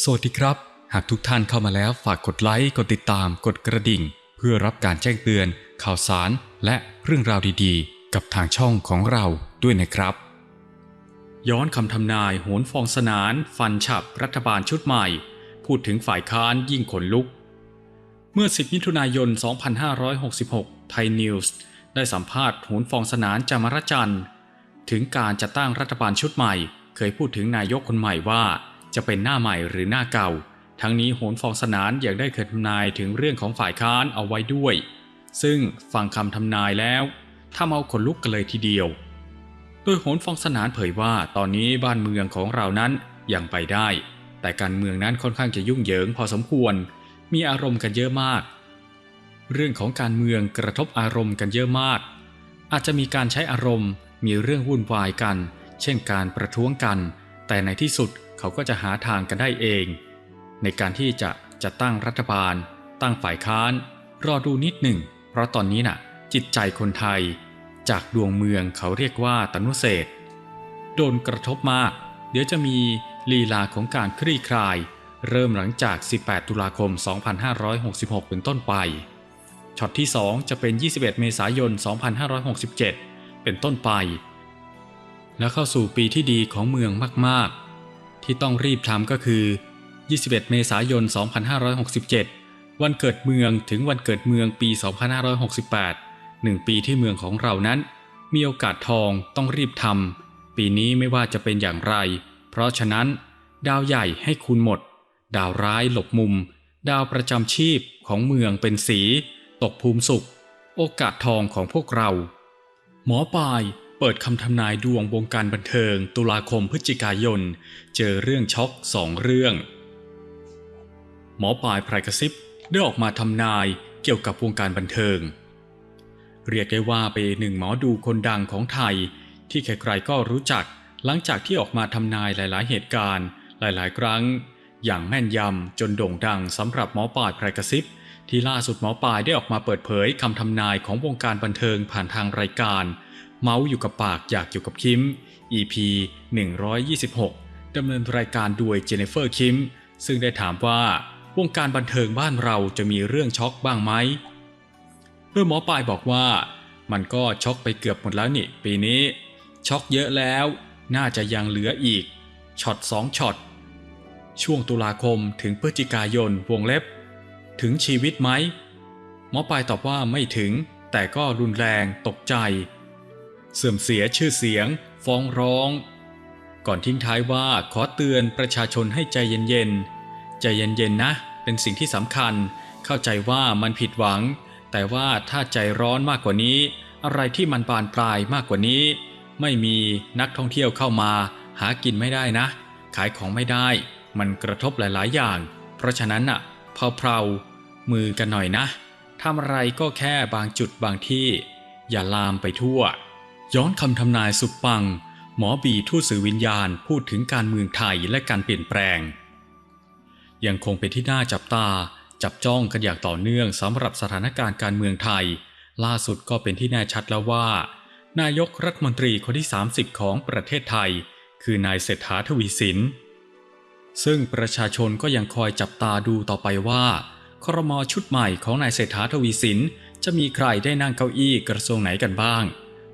สวัสดีครับ หากทุกท่านเข้ามาแล้วฝากกดไลค์ กดติดตาม กดกระดิ่ง เพื่อรับการแจ้งเตือน ข่าวสาร และเรื่องราวดีๆ กับทางช่องของเราด้วยนะครับ ย้อนคำทำนายโหนฟองสนาน ฟันฉับรัฐบาลชุดใหม่ พูดถึงฝ่ายค้านยิ่งขนลุก เมื่อ 10 มิถุนายน 2566 ไทยนิวส์ได้สัมภาษณ์โหนฟองสนานจามรจันทร์ ถึงการจัดตั้งรัฐบาลชุดใหม่ เคยพูดถึงนายกคนใหม่ว่า จะเป็นหน้าใหม่หรือหน้าเก่า ทั้งนี้โหนฟองสนานยังได้เคยทำนายถึงเรื่องของฝ่ายค้านเอาไว้ด้วยซึ่งฟังคำทำนายแล้วทำเอาขนลุกกันเลยทีเดียว โดยโหนฟองสนานเผยว่าตอนนี้บ้านเมืองของเรานั้นยังไปได้ แต่การเมืองนั้นค่อนข้างจะยุ่งเหยิงพอสมควร มีอารมณ์กันเยอะมาก เรื่องของการเมืองกระทบอารมณ์กันเยอะมาก อาจจะมีการใช้อารมณ์มีเรื่องวุ่นวายกัน เช่นการประท้วงกัน แต่ในที่สุด เขาก็จะหาทางกันได้เอง ในการที่จะจะตั้งรัฐบาล ตั้งฝ่ายค้าน รอดูนิดหนึ่ง เพราะตอนนี้น่ะ จิตใจคนไทย จากดวงเมืองเขาเรียกว่าตนุเศษโดนกระทบมาก เดี๋ยวจะมีลีลาของการคลี่คลาย เริ่มหลังจาก 18 ตุลาคม 2566 เป็นต้นไปช็อตที่ 2 จะเป็น 21 เมษายน 2567 เป็นต้นไป และเข้าสู่ปีที่ดีของเมืองมาก ๆ ที่ต้องรีบทำก็คือ 21 เมษายน 2567 วันเกิดเมืองถึงวันเกิดเมืองปี 2568หนึ่งปีที่เมืองของเรานั้น มีโอกาสทองต้องรีบทำปีนี้ไม่ว่าจะเป็นอย่างไร เพราะฉะนั้น ดาวใหญ่ให้คุณหมด ดาวร้ายหลบมุม ดาวประจำชีพของเมืองเป็นสี ตกภูมิสุข โอกาสทองของพวกเรา หมอปลาย เปิดคำทำนายดวงวงการบันเทิง ตุลาคมพฤศจิกายน เจอเรื่องช็อกสองเรื่อง หมอปลายไพรกระซิบได้ออกมาทำนายเกี่ยวกับวงการบันเทิง เรียกได้ว่าเป็นหนึ่งหมอดูคนดังของไทย ที่ใครๆก็รู้จักหลังจากที่ออกมาทำนายหลาย ๆ เหตุการณ์ หลายๆ ครั้ง อย่างแม่นยำจนโด่งดังสำหรับหมอปลายไพรกระซิบที่ล่าสุดหมอปลายได้ออกมาเปิดเผยคำทำนายของวงการบันเทิงผ่านทางรายการ เมาส์อยู่กับปากอยากอยู่กับคิม EP 126ดำเนินรายการโดยเจเนฟเฟอร์คิม ซึ่งได้ถามว่าวงการบันเทิงบ้านเราจะมีเรื่องช็อกบ้างไหมโดยหมอปลายบอกว่ามันก็ช็อกไปเกือบหมดแล้วนี่ปีนี้ ช็อกเยอะแล้ว น่าจะยังเหลืออีกช็อตสองช็อตช่วงตุลาคมถึงพฤศจิกายนวงเล็บ ถึงชีวิตไหมหมอปลายตอบว่าไม่ถึง แต่ก็รุนแรงตกใจ เสื่อมเสียชื่อเสียง ฟ้องร้อง ก่อนทิ้งท้ายว่าขอเตือนประชาชนให้ใจเย็นๆ ใจเย็นๆนะ เป็นสิ่งที่สำคัญ เข้าใจว่ามันผิดหวัง แต่ว่าถ้าใจร้อนมากกว่านี้ อะไรที่มันบานปลายมากกว่านี้ ไม่มีนักท่องเที่ยวเข้ามา หากินไม่ได้นะ ขายของไม่ได้ มันกระทบหลายๆ อย่าง เพราะฉะนั้นน่ะเพลาๆมือกันหน่อยนะทำอะไรก็แค่บางจุดบางที่ อย่าลามไปทั่ว ย้อนคำทำนายสุดปัง หมอบีทูตสื่อวิญญาณพูดถึงการเมืองไทยและการเปลี่ยนแปลง ยังคงเป็นที่น่าจับตา จับจ้องกันอย่างต่อเนื่องสำหรับสถานการณ์การเมืองไทย ล่าสุดก็เป็นที่แน่ชัดแล้วว่า นายกรัฐมนตรีคนที่ 30 ของประเทศไทย คือนายเศรษฐาทวีสินซึ่งประชาชนก็ยังคอยจับตาดูต่อไปว่าครมชุดใหม่ของนายเศรษฐาทวีสินจะมีใครได้นั่งเก้าอี้กระทรวงไหนกันบ้าง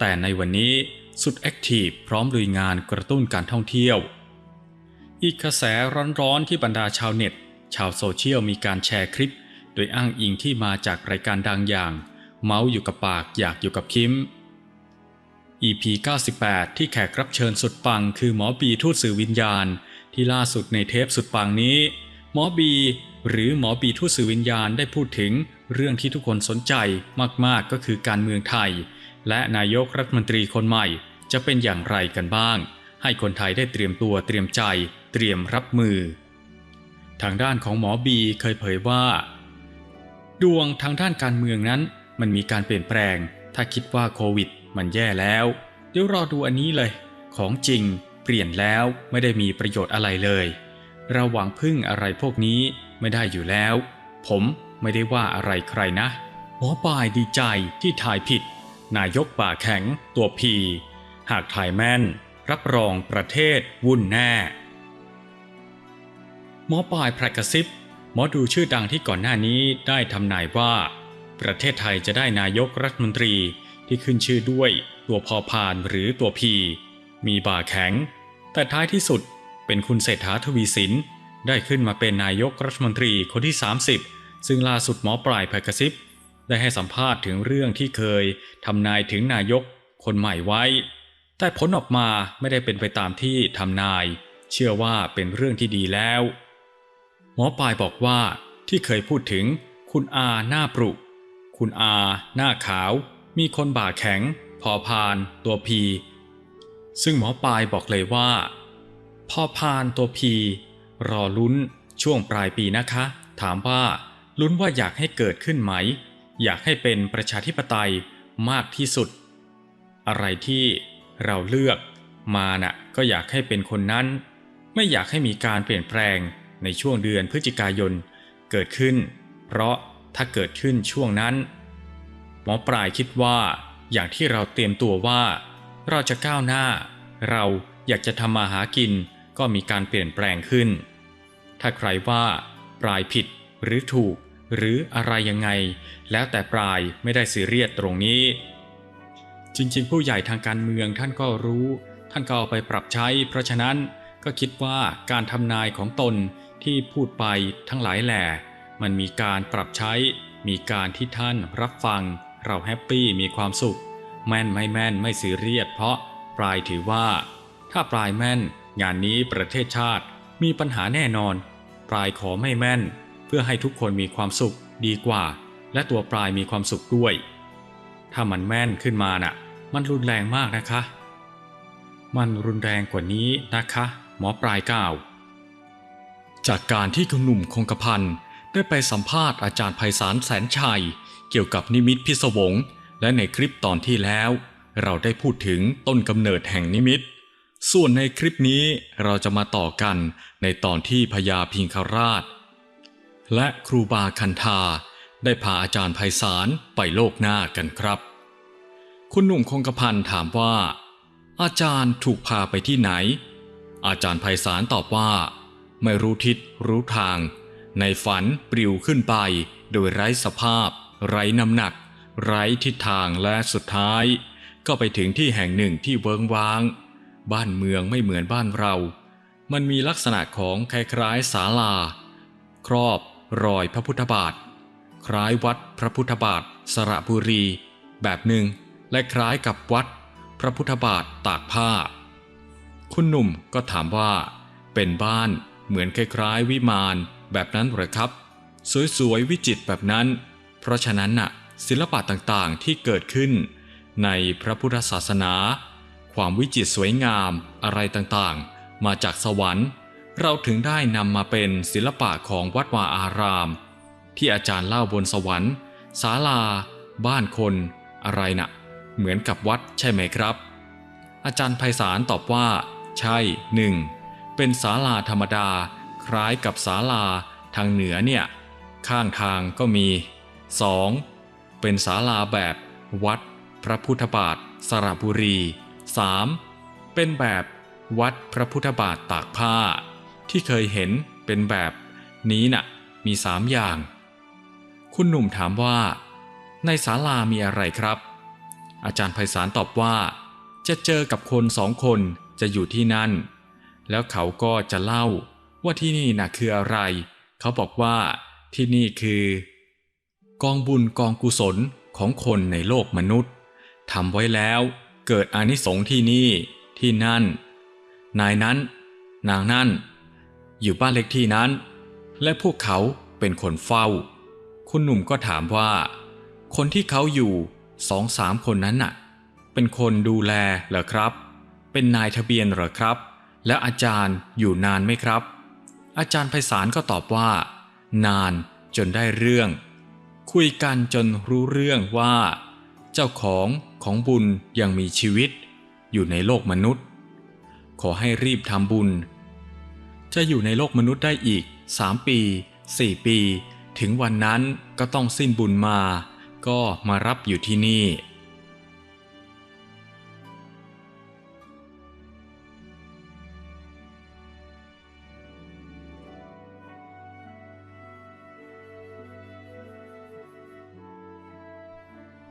แต่ในวันนี้สุดแอคทีฟพร้อมลุยงานกระตุ้นการท่องเที่ยว อีกกระแสร้อนๆที่บรรดาชาวเน็ต ชาวโซเชียลมีการแชร์คลิป โดยอ้างอิงที่มาจากรายการดังอย่าง เมาส์อยู่กับปากอยากอยู่กับคิม EP 98 ที่แขกรับเชิญสุดปัง คือหมอบีทูตสื่อวิญญาณ ที่ล่าสุดในเทปสุดปังนี้ หมอบี หรือหมอบีทูตสื่อวิญญาณได้พูดถึงเรื่องที่ทุกคนสนใจมากๆก็คือการเมืองไทย และนายกรัฐมนตรีคนใหม่จะเป็นอย่างไรกันบ้าง ให้คนไทยได้เตรียมตัวเตรียมใจ เตรียมรับมือ ทางด้านของหมอบีเคยเผยว่า ดวงทางด้านการเมืองนั้น มันมีการเปลี่ยนแปลง ถ้าคิดว่าโควิด มันแย่แล้ว เดี๋ยวรอดูอันนี้เลย ของจริง เปลี่ยนแล้วไม่ได้มีประโยชน์อะไรเลยเราหวังพึ่งอะไรพวกนี้ไม่ได้อยู่แล้ว ผมไม่ได้ว่าอะไรใครนะหมอปลายดีใจที่ถ่ายผิด นายกป่าแข็ง ตัวพี หากถ่ายแม่น รับรองประเทศวุ่นแน่ หมอปลายแพรกระซิบหมอดูชื่อดังที่ก่อนหน้านี้ได้ทำนายว่า ประเทศไทยจะได้นายกรัฐมนตรีที่ขึ้นชื่อด้วยตัวพอพานหรือตัวพี มีบ่าแข็ง แต่ท้ายที่สุดเป็นคุณเศรษฐาทวีสินได้ขึ้นมาเป็นนายกรัฐมนตรีคนที่ 30 ซึ่งล่าสุดหมอปลายแพรกระซิบ ได้ให้สัมภาษณ์ถึงเรื่องที่เคยทำนายถึงนายกคนใหม่ไว้ แต่ผลออกมาไม่ได้เป็นไปตามที่ทำนาย เชื่อว่าเป็นเรื่องที่ดีแล้ว หมอปลายบอกว่าที่เคยพูดถึงคุณอาหน้าปรุ คุณอาหน้าขาว มีคนบ่าแข็ง พอพานตัวพี ซึ่งหมอปลายบอกเลยว่า พอพานตัวพี รอลุ้นช่วงปลายปีนะคะ ถามว่าลุ้นว่าอยากให้เกิดขึ้นไหม อยากให้เป็นประชาธิปไตยมากที่สุด อะไรที่เราเลือกมาน่ะก็อยากให้เป็นคนนั้น ไม่อยากให้มีการเปลี่ยนแปลงในช่วงเดือนพฤศจิกายนเกิดขึ้น เพราะถ้าเกิดขึ้นช่วงนั้น หมอปลายคิดว่าอย่างที่เราเตรียมตัวว่า เราจะก้าวหน้า เราอยากจะทำมาหากินก็มีการเปลี่ยนแปลงขึ้น ถ้าใครว่าปลายผิดหรือถูก หรืออะไรยังไง แล้วแต่ปลายไม่ได้ซีเรียสตรงนี้ จริงๆ ผู้ใหญ่ทางการเมืองท่านก็รู้ ท่านก็เอาไปปรับใช้ เพราะฉะนั้นก็คิดว่าการทำนายของตนที่พูดไปทั้งหลายแหล่มันมีการปรับใช้ มีการที่ท่านรับฟัง เราแฮปปี้มีความสุข แม่นไม่แม่นไม่ซีเรียสเพราะปลายถือว่า ถ้าปลายแม่น งานนี้ประเทศชาติมีปัญหาแน่นอน ปลายขอไม่แม่น เพื่อให้ทุกคนมีความสุขดีกว่า และตัวปลายมีความสุขด้วย ถ้ามันแม่นขึ้นมาน่ะ มันรุนแรงมากนะคะ มันรุนแรงกว่านี้นะคะ หมอปลายกล่าวจากการที่คุณหนุ่มคงกระพันได้ไปสัมภาษณ์อาจารย์ไพศาลแสนชัย เกี่ยวกับนิมิตพิศวง และในคลิปตอนที่แล้ว เราได้พูดถึงต้นกำเนิดแห่งนิมิต ส่วนในคลิปนี้เราจะมาต่อกันในตอนที่พญาพิงคราช และครูบาคันธาได้พาอาจารย์ไพศาลไปโลกหน้ากันครับ คุณหนุ่มคงกระพันถามว่า อาจารย์ถูกพาไปที่ไหน อาจารย์ไพศาลตอบว่า ไม่รู้ทิศรู้ทาง ในฝันปลิวขึ้นไป โดยไร้สภาพ ไร้น้ำหนัก ไร้ทิศทางและสุดท้าย ก็ไปถึงที่แห่งหนึ่งที่เวิงว้าง บ้านเมืองไม่เหมือนบ้านเรา มันมีลักษณะของคล้ายๆศาลา ครอบ รอยพระพุทธบาท คล้ายวัดพระพุทธบาทสระบุรี แบบหนึ่งและคล้ายกับวัด พระพุทธบาทตากผ้า คุณหนุ่มก็ถามว่า เป็นบ้านเหมือนคล้ายๆวิมานแบบนั้นหรือครับ สวยๆวิจิตแบบนั้น เพราะฉะนั้นน่ะศิลปะต่างๆที่เกิดขึ้น ในพระพุทธศาสนา ความวิจิตรสวยงามอะไรต่างๆ มาจากสวรรค์ เราถึงได้นำมาเป็นศิลปะของวัดวาอาราม ที่อาจารย์เล่าบนสวรรค์ศาลา บ้านคน อะไรน่ะ เหมือนกับวัดใช่ไหมครับ อาจารย์ไพศาลตอบว่า ใช่หนึ่งเป็นศาลาธรรมดา คล้ายกับศาลาทางเหนือเนี่ย ข้างทางก็มี 2. เป็นศาลาแบบวัดพระพุทธบาทสระบุรี 3. เป็นแบบวัดพระพุทธบาทตากผ้า ที่เคยเห็นเป็นแบบนี้น่ะมีสามอย่าง คุณหนุ่มถามว่า ในศาลามีอะไรครับ อาจารย์ไพศาลตอบว่า จะเจอกับคนสองคนจะอยู่ที่นั่น แล้วเขาก็จะเล่าว่าที่นี่น่ะคืออะไร เขาบอกว่าที่นี่คือ กองบุญกองกุศลของคนในโลกมนุษย์ทำไว้แล้วเกิดอานิสงส์ที่นี่ที่นั่น นายนั้น นางนั่น อยู่บ้านเล็กที่นั้น และพวกเขาเป็นคนเฝ้า คุณหนุ่มก็ถามว่า คนที่เขาอยู่สองสามคนนั้นน่ะ เป็นคนดูแลเหรอครับ เป็นนายทะเบียนเหรอครับ แล้วอาจารย์อยู่นานไหมครับ อาจารย์ไพศาลก็ตอบว่า นานจนได้เรื่อง คุยกันจนรู้เรื่องว่า เจ้าของของบุญยังมีชีวิต อยู่ในโลกมนุษย์ ขอให้รีบทำบุญ จะอยู่ในโลกมนุษย์ได้อีก 3 ปี 4 ปี ถึงวันนั้นก็ต้องสิ้นบุญมา ก็มารับอยู่ที่นี่